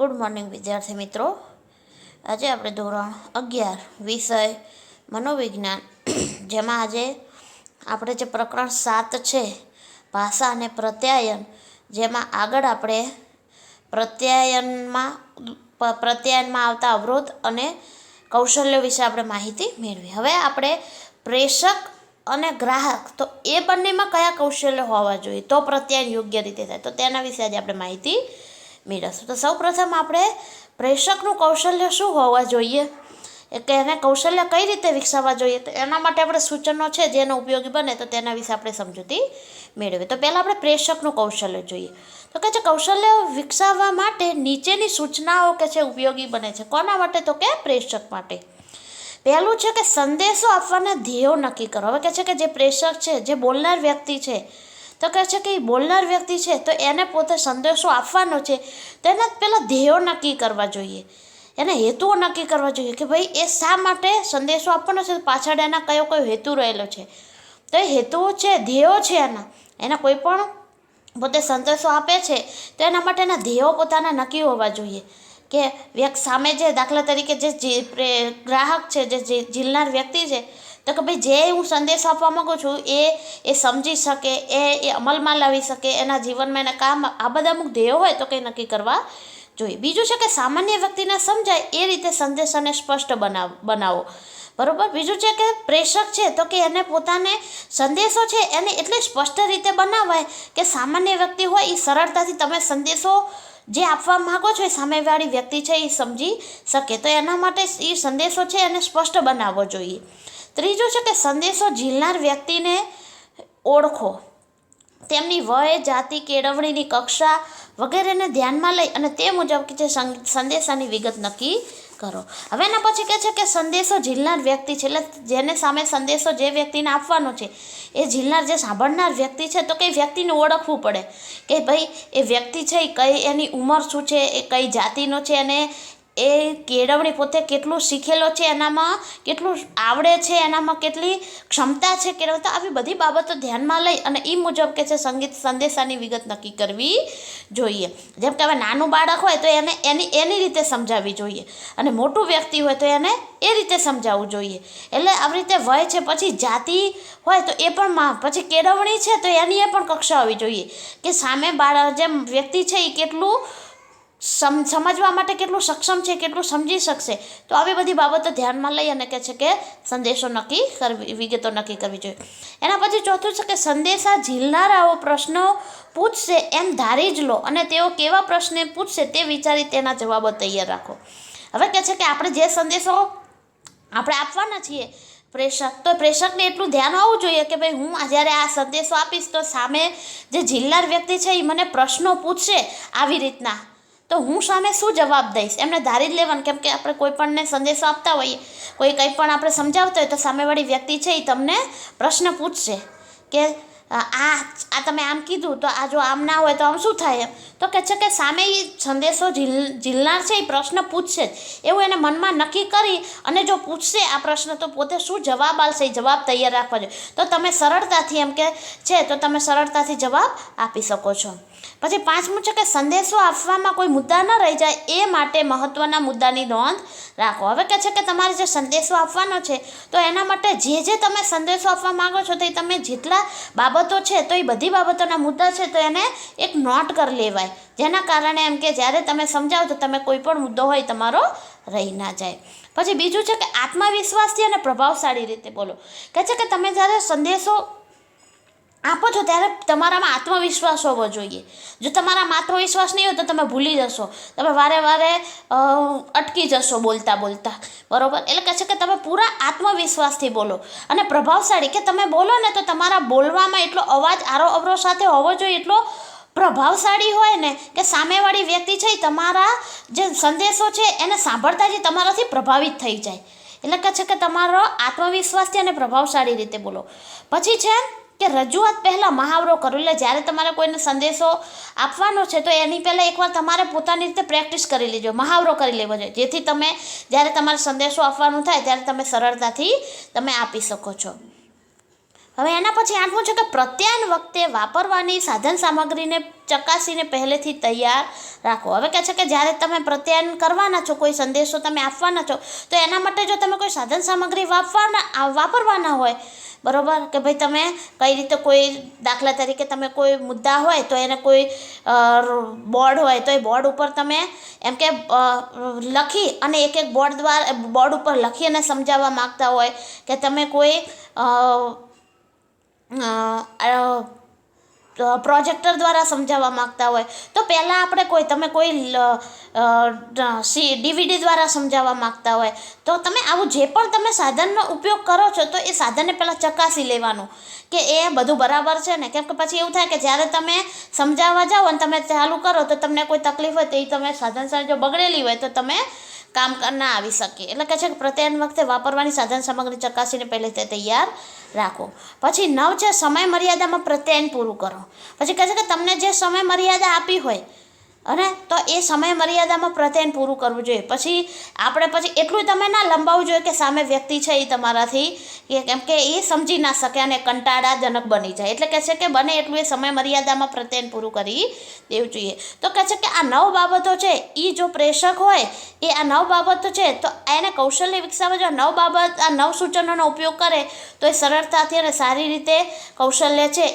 Good morning વિદ્યાર્થી મિત્રો. આજે આપણે ધોરણ અગિયાર, વિષય મનોવિજ્ઞાન. જેમાં આજે આપણે જે પ્રકરણ સાત છે, ભાષા અને પ્રત્યાયન, જેમાં આગળ આપણે પ્રત્યાયનમાં પ્રત્યાયનમાં આવતા અવરોધ અને કૌશલ્યો વિશે આપણે માહિતી મેળવી. હવે આપણે પ્રેષક અને ગ્રાહક, તો એ બંનેમાં કયા કૌશલ્યો હોવા જોઈએ? તો પ્રત્યાયન યોગ્ય રીતે થાય. તો તેના વિશે આજે આપણે માહિતી મેળવશું તો સૌપ્રથમ આપણે પ્રેષકનું કૌશલ્ય શું હોવા જોઈએ? કે એને કૌશલ્ય કઈ રીતે વિકસાવવા જોઈએ? તો એના માટે આપણે સૂચનો છે જેનો ઉપયોગી બને તો તેના વિશે આપણે સમજૂતી મેળવીએ. તો પહેલાં આપણે પ્રેષકનું કૌશલ્ય જોઈએ. તો કે છે કૌશલ્ય વિકસાવવા માટે નીચેની સૂચનાઓ કે છે ઉપયોગી બને છે. કોના માટે? તો કે પ્રેષક માટે. પહેલું છે કે સંદેશો આપવાના ધ્યેયો નક્કી કરો. હવે કે છે કે જે પ્રેષક છે, જે બોલનાર વ્યક્તિ છે તો કહે છે કે એ બોલનાર વ્યક્તિ છે, તો એને પોતે સંદેશો આપવાનો છે. તો એને પહેલાં ધ્યેયો નક્કી કરવા જોઈએ. એને હેતુઓ નક્કી કરવા જોઈએ કે ભાઈ, એ શા માટે સંદેશો આપવાનો છે? પાછળ એના કયો કયો હેતુ રહેલો છે? તો એ હેતુઓ છે, ધ્યેયો છે એના. એના કોઈ પણ પોતે સંદેશો આપે છે, તો એના માટેના ધ્યેયો પોતાના નક્કી હોવા જોઈએ. કે વ્યક્તિ સામે જે દાખલા તરીકે જે ગ્રાહક છે, જે જી- ઝીલનાર વ્યક્તિ છે તો કે ભાઈ, જે હું સંદેશો આપવા માગું છું, એ એ સમજી શકે, એ એ અમલમાં લાવી શકે, એના જીવનમાં એના કામ, આ બધા અમુક ધ્યેયો હોય તો કંઈ નક્કી કરવા જોઈએ. બીજું છે કે સામાન્ય વ્યક્તિને સમજાય, એ રીતે સંદેશાને સ્પષ્ટ બનાવ, બનાવો. બરાબર? બીજું છે કે પ્રેષક છે તો કે એને પોતાને સંદેશો છે, એને એટલે સ્પષ્ટ રીતે બનાવાય કે સામાન્ય વ્યક્તિ હોય એ સરળતાથી તમે સંદેશો જે આપવા માંગો છો, એ સામેવાળી વ્યક્તિ છે એ સમજી શકે. તો એના માટે એ સંદેશો છે, એને સ્પષ્ટ બનાવવો જોઈએ. ત્રીજું છે કે સંદેશો ઝીલનાર વ્યક્તિને ઓળખો. તેમની વય, જાતિ, કેળવણીની કક્ષા વગેરેને ધ્યાનમાં લઈ અને તે મુજબ કે જે સંદેશાની વિગત નક્કી કરો. હવે એના પછી કહે છે કે સંદેશો ઝીલનાર વ્યક્તિ છે, એટલે જેને સામે સંદેશો જે વ્યક્તિને આપવાનો છે, એ ઝીલનાર જે સાંભળનાર વ્યક્તિ છે, તો કંઈ વ્યક્તિને ઓળખવું પડે. કે ભાઈ, એ વ્યક્તિ છે એ કઈ, એની ઉંમર શું છે, એ કઈ જાતિનો છે, અને એ કેળવણી પોતે કેટલું શીખેલો છે એનામાં, કેટલું આવડે છે એનામાં, કેટલી ક્ષમતા છે કેળવતા, આવી બધી બાબતો ધ્યાનમાં લઈ અને એ મુજબ કે છે સંગીત સંદેશાની વિગત નક્કી કરવી જોઈએ. જેમ કે હવે નાનું બાળક હોય તો એને એની એની રીતે સમજાવવી જોઈએ અને મોટું વ્યક્તિ હોય તો એને એ રીતે સમજાવવું જોઈએ. એટલે આવી રીતે વય છે, પછી જાતિ હોય તો એ પણ પછી કેળવણી છે તો એની એ પણ કક્ષા હોવી જોઈએ કે સામે બાળક, જેમ વ્યક્તિ છે એ કેટલું સમ, સમજવા માટે કેટલું સક્ષમ છે, કેટલું સમજી શકશે? તો આવી બધી બાબતો ધ્યાનમાં લઈ અને કહે છે કે સંદેશો નક્કી કરવી, વિગતો નક્કી કરવી જોઈએ. એના પછી ચોથું છે કે સંદેશા ઝીલનારાઓ પ્રશ્નો પૂછશે એમ ધારી જ લો અને તેઓ કેવા પ્રશ્ને પૂછશે તે વિચારી તેના જવાબો તૈયાર રાખો. હવે કહે છે કે આપણે જે સંદેશો આપણે આપવાના છીએ, પ્રેષક, તો પ્રેષકને એટલું ધ્યાન હોવું જોઈએ કે ભાઈ હું જ્યારે આ સંદેશો આપીશ તો સામે જે ઝીલનાર વ્યક્તિ છે એ મને પ્રશ્નો પૂછશે આવી રીતના. તો હું સામે શું જવાબ દઈશ? એમને ધારી જ લેવાનું, કેમ કે આપણે કોઈ પણને સંદેશો આપતા હોઈએ, કોઈ કંઈ પણ આપણે સમજાવતા હોય તો સામેવાળી વ્યક્તિ છે એ તમને પ્રશ્ન પૂછશે કે આ આ તમે આમ કીધું, તો આ જો આમ ના હોય તો આમ શું થાય? એમ. તો કે છે કે સામે એ સંદેશો ઝીલ, ઝીલનાર છે એ પ્રશ્ન પૂછશે જ. એવું એને મનમાં નક્કી કરી અને જો પૂછશે આ પ્રશ્ન, તો પોતે શું જવાબ આવશે એ જવાબ તૈયાર રાખવા જોઈએ. તો તમે સરળતાથી એમ કે છે, તો તમે સરળતાથી જવાબ આપી શકો છો. પછી પાંચમું છે કે સંદેશો આપવામાં કોઈ મુદ્દા ન રહી જાય, એ માટે મહત્ત્વના મુદ્દાની નોંધ રાખો. હવે કે છે કે તમારે જે સંદેશો આપવાનો છે, તો એના માટે જે જે તમે સંદેશો આપવા માંગો છો, તો તમે જેટલા બાબતો છે, તો એ બધી બાબતોના મુદ્દા છે, તો એને એક નોટ કરી લેવાય. જેના કારણે એમ કે જ્યારે તમે સમજાવો, તો તમે કોઈ પણ મુદ્દો હોય તમારો રહી ના જાય. પછી બીજું છે કે આત્મવિશ્વાસથી અને પ્રભાવશાળી રીતે બોલો. કે છે કે તમે જ્યારે સંદેશો આપો છો ત્યારે તમારામાં આત્મવિશ્વાસ હોવો જોઈએ. જો તમારામાં આત્મવિશ્વાસ નહીં હોય તો તમે ભૂલી જશો. તમે વારે વારે અટકી જશો બોલતા બોલતા. બરાબર? એટલે કહે છે કે તમે પૂરા આત્મવિશ્વાસથી બોલો. અને પ્રભાવશાળી, કે તમે બોલો ને તો તમારા બોલવામાં એટલો અવાજ આરો અવરો સાથે હોવો જોઈએ. એટલો પ્રભાવશાળી હોય ને કે સામેવાળી વ્યક્તિ છે એ તમારા જે સંદેશો છે એને સાંભળતા જ તમારાથી પ્રભાવિત થઈ જાય. એટલે કહે છે કે તમારો આત્મવિશ્વાસથી અને પ્રભાવશાળી રીતે બોલો. પછી છે કે રજૂઆત પહેલાં મહાવરો કરો. એટલે જ્યારે તમારે કોઈને સંદેશો આપવાનો છે, તો એની પહેલાં એકવાર તમારે પોતાની રીતે પ્રેક્ટિસ કરી લેજો. મહાવરો કરી લેવો જોઈએ. જેથી તમે, જ્યારે તમારે સંદેશો આપવાનું થાય, ત્યારે તમે સરળતાથી તમે આપી શકો છો. હવે એના પછી આઠમું છે કે પ્રત્યાયન વખતે વાપરવાની સાધન સામગ્રીને ચકાસીને પહેલેથી તૈયાર રાખો. હવે કહે છે કે જ્યારે તમે પ્રત્યાયન કરવાના છો, કોઈ સંદેશો તમે આપવાના છો, તો એના માટે જો તમે કોઈ સાધન સામગ્રી વાપવાના વાપરવાના હોય બરોબર? કે ભાઈ તમે કઈ રીતે કોઈ દાખલા તરીકે તમે કોઈ મુદ્દા હોય તો એને કોઈ બોર્ડ હોય તો એ બોર્ડ ઉપર તમે એમ કે લખી અને એક એક બોર્ડ દ્વારા, બોર્ડ ઉપર લખી અને સમજાવવા માગતા હોય કે તમે કોઈ પ્રોજેક્ટર દ્વારા સમજાવવા માંગતા હોય. તો પહેલાં આપણે કોઈ, તમે કોઈ ડીવીડી દ્વારા સમજાવવા માંગતા હોય. તો તમે આવું જે પણ તમે સાધનનો ઉપયોગ કરો છો, તો એ સાધનને પહેલાં ચકાસી લેવાનું કે એ બધું બરાબર છે ને? કેમ કે પછી એવું થાય કે જ્યારે તમે સમજાવવા જાઓ અને તમે ચાલુ કરો, તો તમને કોઈ તકલીફ હોય તો એ તમે સાધન જો બગડેલી હોય, તો તમે કામ ના આવી શકે. એટલે કે છે કે પ્રત્યાયન વખતે વાપરવાની સાધન સામગ્રી ચકાસીને પહેલે તે તૈયાર રાખો. પછી નવ છે સમય મર્યાદામાં પ્રત્યાયન પૂરું કરો. પછી કહે છે કે તમને જે સમય મર્યાદા આપી હોય અને તો એ સમય મર્યાદામાં પ્રત્યયન પૂરું કરવું જોઈએ. પછી આપણે પછી એટલું તમે ના લંબાવવું જોઈએ કે સામે વ્યક્તિ છે એ તમારાથી, કે કેમ કે એ સમજી ના શકે અને કંટાળાજનક બની જાય. એટલે કહે છે કે બને એટલું એ સમય મર્યાદામાં પ્રત્યયન પૂરું કરી દેવું જોઈએ. તો કહે છે કે આ નવ બાબતો છે એ જો પ્રેષક હોય, એ આ નવ બાબતો છે, તો એને કૌશલ્ય વિકસાવવા જો નવ બાબત, આ નવ સૂચનોનો ઉપયોગ કરે, તો એ સરળતાથી અને સારી રીતે કૌશલ્ય છે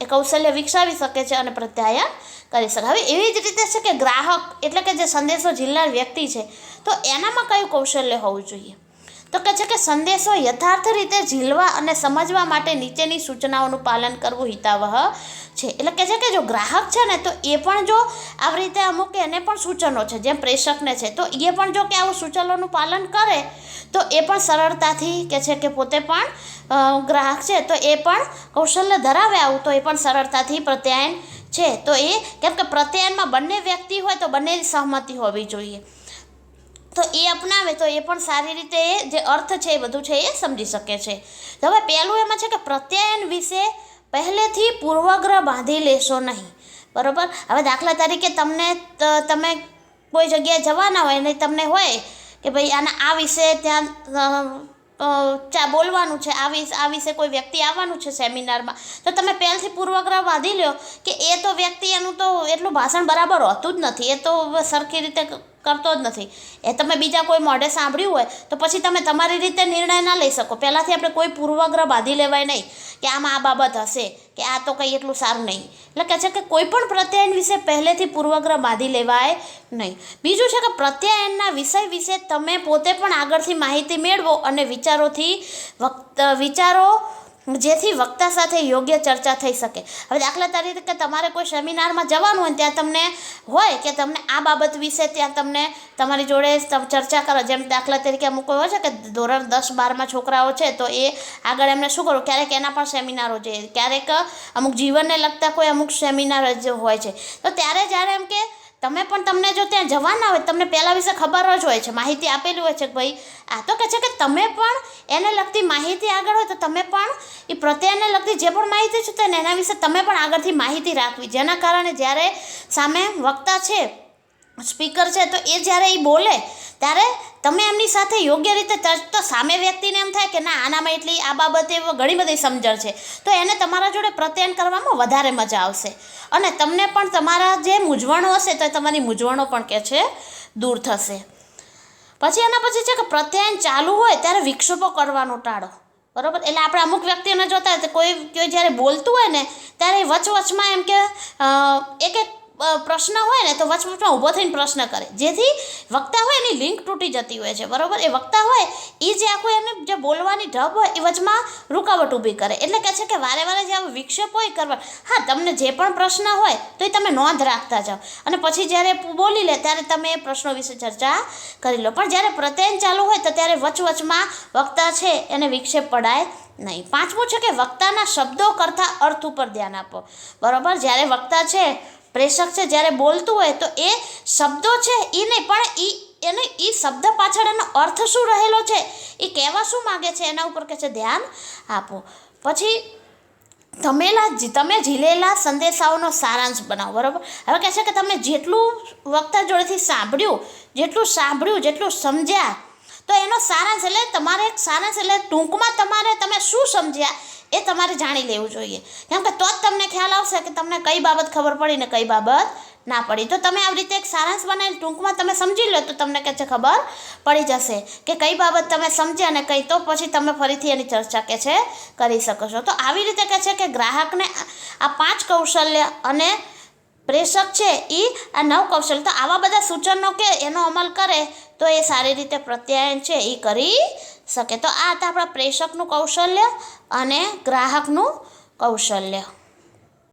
એ કૌશલ્ય વિકસાવી શકે છે અને પ્રત્યાયન કરી શકે. હવે એવી જ રીતે છે કે ગ્રાહક, એટલે કે જે સંદેશો ઝીલનાર વ્યક્તિ છે, તો એનામાં કયું કૌશલ્ય હોવું જોઈએ? તો કે છે કે સંદેશો યથાર્થ રીતે ઝીલવા અને સમજવા માટે નીચેની સૂચનાઓનું પાલન કરવું હિતાવહ છે. એટલે કે છે કે જો ગ્રાહક છે ને, તો એ પણ જો આવી રીતે અમુક એને પણ સૂચનો છે, જેમ પ્રેષકને છે, તો એ પણ જો કે આવું સૂચનોનું પાલન કરે, તો એ પણ સરળતાથી કે છે કે પોતે પણ ગ્રાહક છે, તો એ પણ કૌશલ્ય ધરાવે આવું, તો એ પણ સરળતાથી પ્રત્યાયન છે. તો એ કેમ કે પ્રત્યાયનમાં બંને વ્યક્તિ હોય તો બંનેની સહમતિ હોવી જોઈએ. તો એ અપનાવે તો એ પણ સારી રીતે એ જે અર્થ છે એ બધું છે એ સમજી શકે છે. તો હવે પહેલું એમાં છે કે પ્રત્યાયન વિશે પહેલેથી પૂર્વગ્રહ બાંધી લેશો નહીં. બરાબર? હવે દાખલા તરીકે તમને તમે કોઈ જગ્યાએ જવાના હોય ને તમને હોય કે ભાઈ આના આ વિશે ત્યાં ચા બોલવાનું છે આ વિશે આ વિશે કોઈ વ્યક્તિ આવવાનું છે સેમિનારમાં, તો તમે પહેલથી પૂર્વગ્રહ બાંધી લ્યો કે એ તો વ્યક્તિ એનું તો એટલું ભાષણ બરાબર હોતું જ નથી, એ તો સરખી રીતે કરતો જ નથી. એ તમે બીજા કોઈ મોઢે સાંભળ્યું હોય, તો પછી તમે તમારી રીતે નિર્ણય ના લઈ શકો. પહેલાંથી આપણે કોઈ પૂર્વગ્રહ બાંધી લેવાય નહીં કે આમાં આ બાબત હશે, કે આ તો કંઈ એટલું સારું નહીં. એટલે કહે છે કે કોઈ પણ પ્રત્યાયન વિશે પહેલેથી પૂર્વગ્રહ બાંધી લેવાય નહીં. બીજું છે કે પ્રત્યાયનના વિષય વિશે તમે પોતે પણ આગળથી માહિતી મેળવો અને વિચારોથી વક્ત વિચારો જેથી વક્તા સાથે યોગ્ય ચર્ચા થઈ શકે. હવે દાખલા તરીકે તમારે કોઈ સેમિનારમાં જવાનું હોય ત્યાં તમને હોય કે તમને આ બાબત વિશે ત્યાં તમને તમારી જોડે ચર્ચા કરો. જેમ દાખલા તરીકે અમુક હોય છે કે ધોરણ દસ બારમાં છોકરાઓ છે તો એ આગળ એમને શું કરવું? ક્યારેક એના પણ સેમિનારો છે. ક્યારેક અમુક જીવનને લગતા કોઈ અમુક સેમિનાર હોય છે. તો ત્યારે જ્યારે એમ કે તમે પણ તમને જો ત્યાં જવાના હોય, તમને પહેલાં વિશે ખબર જ હોય છે, માહિતી આપેલી હોય છે કે ભાઈ, આ તો કહે છે કે તમે પણ એને લગતી માહિતી આગળ હોય તો તમે પણ એ પ્રત્યેને લગતી જે પણ માહિતી છે તેને એના વિશે તમે પણ આગળથી માહિતી રાખવી. જેના કારણે જ્યારે સામે વક્તા છે સ્પીકર છે તો એ જ્યારે એ બોલે, ત્યારે તમે એમની સાથે યોગ્ય રીતે તો સામે વ્યક્તિને એમ થાય કે ના, આનામાં એટલી આ બાબતે ઘણી બધી સમજણ છે. તો એને તમારા જોડે પ્રત્યયન કરવામાં વધારે મજા આવશે. અને તમને પણ તમારા જે મૂંઝવણો હશે તો તમારી મૂંઝવણો પણ કે છે, દૂર થશે. પછી એના પછી છે કે પ્રત્યાયન ચાલુ હોય ત્યારે વિક્ષેપો કરવાનો ટાળો. બરાબર? એટલે આપણે અમુક વ્યક્તિઓને જોતા હોય કોઈ કોઈ જ્યારે બોલતું હોય ને, ત્યારે એ વચવચમાં એમ કે એક એક પ્રશ્ન હોય ને તો વચવચમાં ઊભો થઈને પ્રશ્ન કરે. જેથી વક્તા હોય એની લિંક તૂટી જતી હોય છે. બરોબર? એ વક્તા હોય એ જે આખું એને જે બોલવાની ઢબ હોય, એ વચમાં રૂકાવટ ઊભી કરે. એટલે કહે છે કે વારે વારે જે વિક્ષેપ હોય કરવા. હા, તમને જે પણ પ્રશ્ન હોય, તો એ તમે નોંધ રાખતા જાઓ. અને પછી જ્યારે બોલી લે, ત્યારે તમે એ પ્રશ્નો વિશે ચર્ચા કરી લો. પણ જ્યારે પ્રત્યયન ચાલુ હોય, તો ત્યારે વચવચમાં વક્તા છે, એને વિક્ષેપ પડાય નહીં. પાંચમું છે કે વક્તાના શબ્દો કરતાં અર્થ ઉપર ધ્યાન આપો. બરોબર? જ્યારે વક્તા છે પ્રેષક છે, જ્યારે બોલતું હોય તો એ શબ્દો છે એ નહીં, પણ એ એને એ શબ્દ પાછળ એનો અર્થ શું રહેલો છે, એ કહેવા શું માગે છે, એના ઉપર કે છે, ધ્યાન આપો. પછી, તમેલા તમે ઝીલેલા સંદેશાઓનો સારાંશ બનાવો. બરાબર? હવે કહે છે કે તમે જેટલું વક્તા જોડેથી સાંભળ્યું, જેટલું સાંભળ્યું, જેટલું સમજ્યા, તો એનો સારાંશ એટલે તમારે સારાંશ એટલે ટૂંકમાં તમારે તમે શું સમજ્યા એ તમારે જાણી લેવું જોઈએ. કેમ કે તો જ તમને ખ્યાલ આવશે કે તમને કઈ બાબત ખબર પડી ને કઈ બાબત ના પડી. તો તમે આવી રીતે એક સારાંશ બનાવીને ટૂંકમાં તમે સમજી લો તો તમને કે છે ખબર પડી જશે કે કઈ બાબત તમે સમજ્યા ને કઈ તો પછી તમે ફરીથી એની ચર્ચા કે છે કરી શકો છો. તો આવી રીતે કે છે કે ગ્રાહકને આ- આ પાંચ કૌશલ્ય અને પ્રેષક છે એ આ નવ કૌશલ્ય. તો આવા બધા સૂચનો કે એનો અમલ કરે તો એ સારી રીતે પ્રત્યાયન છે એ કરી શકે. તો આ હતા આપણા પ્રેષકનું કૌશલ્ય અને ગ્રાહકનું કૌશલ્ય.